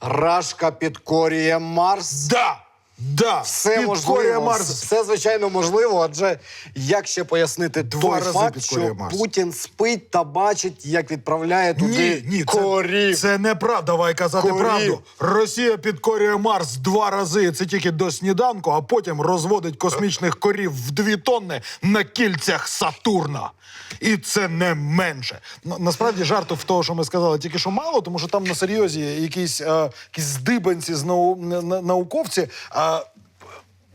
Рашка підкорює Марс. Да! Да! Все можливо, Марс. все звичайно можливо, адже як ще пояснити Два той рази факт, підкорює що Марс. Путін спить та бачить, як відправляє туди Ні, ні, корів. це, це неправда. Давай казати Корів. правду. Росія підкорює Марс два рази. Це тільки до сніданку, а потім розводить космічних корів в дві тонни на кільцях Сатурна. І це не менше. На- Насправді жарту в того, що ми сказали, тільки що мало, тому що там на серйозі якісь, е, якісь здибанці з нау, на- на- науковці. А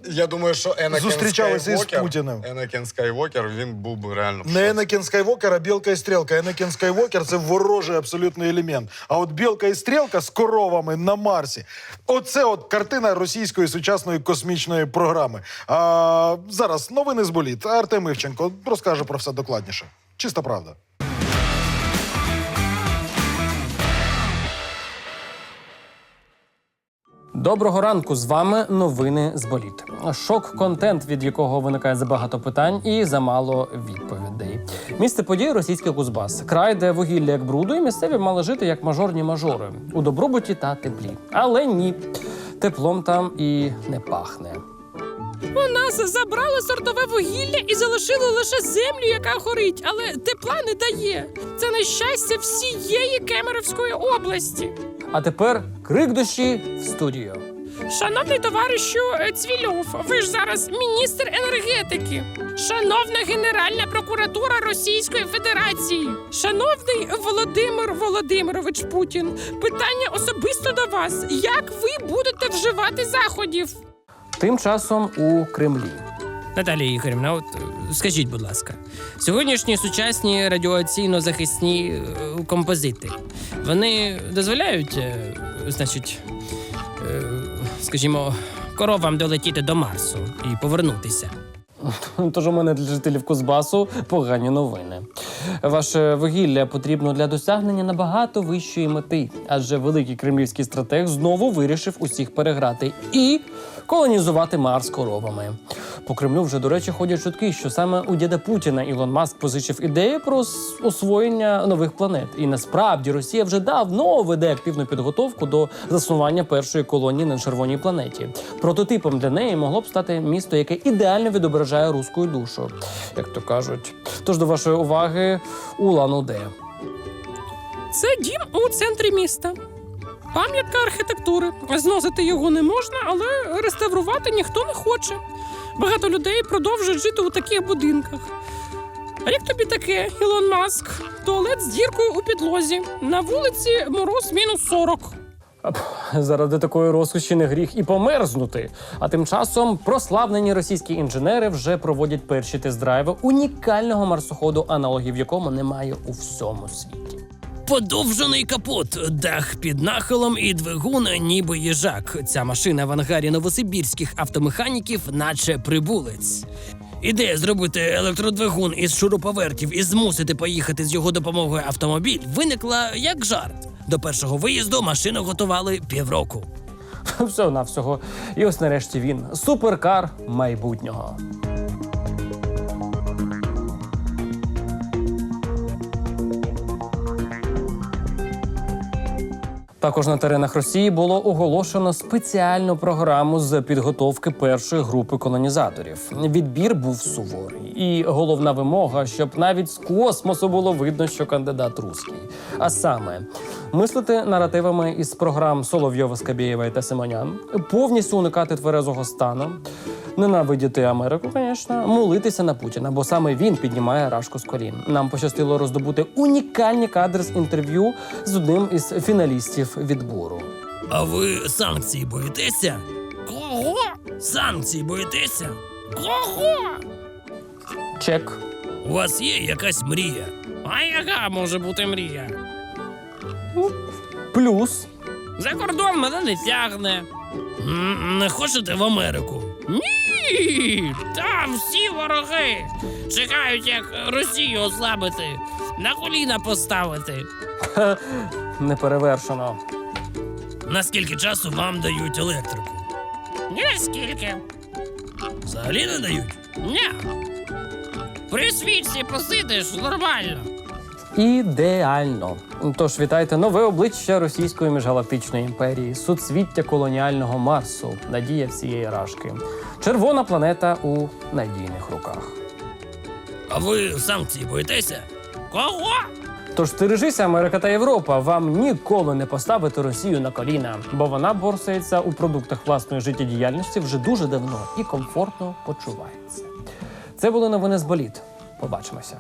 Я думаю, що Енакен Зустрічалися із Скайвокер, Путіним. Енакен Скайвокер, він був би реально в Не шоці. Енакін Скайвокер, а білка і стрілка. Енакін Скайвокер це ворожий абсолютний елемент. А от білка і стрілка з коровами на Марсі. Оце от картина російської сучасної космічної програми. А, зараз новини з боліт. Артем Івченко розкаже про все докладніше. Чиста правда. Доброго ранку з вами новини з боліт. Шок-контент, від якого виникає забагато питань і замало відповідей. Місце події російський Кузбас, край, де вугілля як бруду, і місцеві мали жити як мажорні мажори у добробуті та теплі. Але ні, теплом там і не пахне. У нас забрали сортове вугілля і залишили лише землю, яка горить, але тепла не дає. Це на щастя всієї Кемеровської області. А тепер крик душі в студію. Шановний товаришу е, Цвільов, ви ж зараз міністр енергетики. Шановна Генеральна прокуратура Російської Федерації, шановний Володимир Володимирович Путін, питання особисто до вас: як ви будете вживати заходів? Тим часом у Кремлі. Наталія Ігорівна, от е, скажіть, будь ласка, сьогоднішні сучасні радіаційно-захисні е, композити вони дозволяють, е, значить, скажімо, коровам долетіти до Марсу і повернутися. Тож у мене для жителів Кузбасу погані новини. Ваше вугілля потрібно для досягнення набагато вищої мети, адже великий кремлівський стратег знову вирішив усіх переграти і колонізувати Марс коровами. По Кремлю вже, до речі, ходять чутки, що саме у діда Путіна Ілон Маск позичив ідею про освоєння нових планет. І насправді Росія вже давно веде активну підготовку до заснування першої колонії на червоній планеті. Прототипом для неї могло б стати місто, яке ідеально відображає руську душу, як то кажуть. Тож до вашої уваги Улан-Удэ. Це дім у центрі міста. Пам'ятка архітектури. Зносити його не можна, але реставрувати ніхто не хоче. Багато людей продовжують жити у таких будинках. А як тобі таке, Ілон Маск? Туалет з діркою у підлозі. На вулиці мороз мінус 40. Заради такої розкоші не гріх і померзнути. А тим часом прославлені російські інженери вже проводять перші тест-драйви унікального марсоходу, аналогів якому немає у всьому світі. Подовжений капот, дах під нахилом і двигун, ніби їжак. Ця машина в ангарі новосибірських автомеханіків, наче прибулець. Ідея зробити електродвигун із шуруповертів і змусити поїхати з його допомогою автомобіль виникла як жарт. До першого виїзду машину готували півроку. Всього навсього. І ось нарешті він суперкар майбутнього. Також на теренах Росії було оголошено спеціальну програму з підготовки першої групи колонізаторів. Відбір був суворий, і головна вимога, щоб навіть з космосу було видно, що кандидат русський. А саме мислити наративами із програм Соловйова, Скабєєва та Симонян, повністю уникати тверезого стану, ненавидіти Америку, звісно, молитися на Путіна, бо саме він піднімає рашку з колін. Нам пощастило роздобути унікальні кадри з інтерв'ю з одним із фіналістів відбору. А ви санкції боїтеся? Кого? Санкції боїтеся? Кого? Чек. У вас є якась мрія? А яка може бути мрія? Плюс За кордон мене не тягне. М, Не хочете в Америку? Ні! Там всі вороги. Чекають, як Росію ослабити, на коліна поставити. не перевершено. Наскільки часу вам дають електрику? Ні, скільки. Взагалі не дають? Ні. При свічці посидиш нормально. Ідеально. Тож вітайте нове обличчя Російської міжгалактичної імперії, суцвіття колоніального Марсу, надія всієї рашки. Червона планета у надійних руках. А ви санкції боїтеся? Кого? Тож стережися, Америка та Європа, вам ніколи не поставити Росію на коліна, бо вона борсається у продуктах власної життєдіяльності вже дуже давно і комфортно почувається. Це були новини з боліт. Побачимося.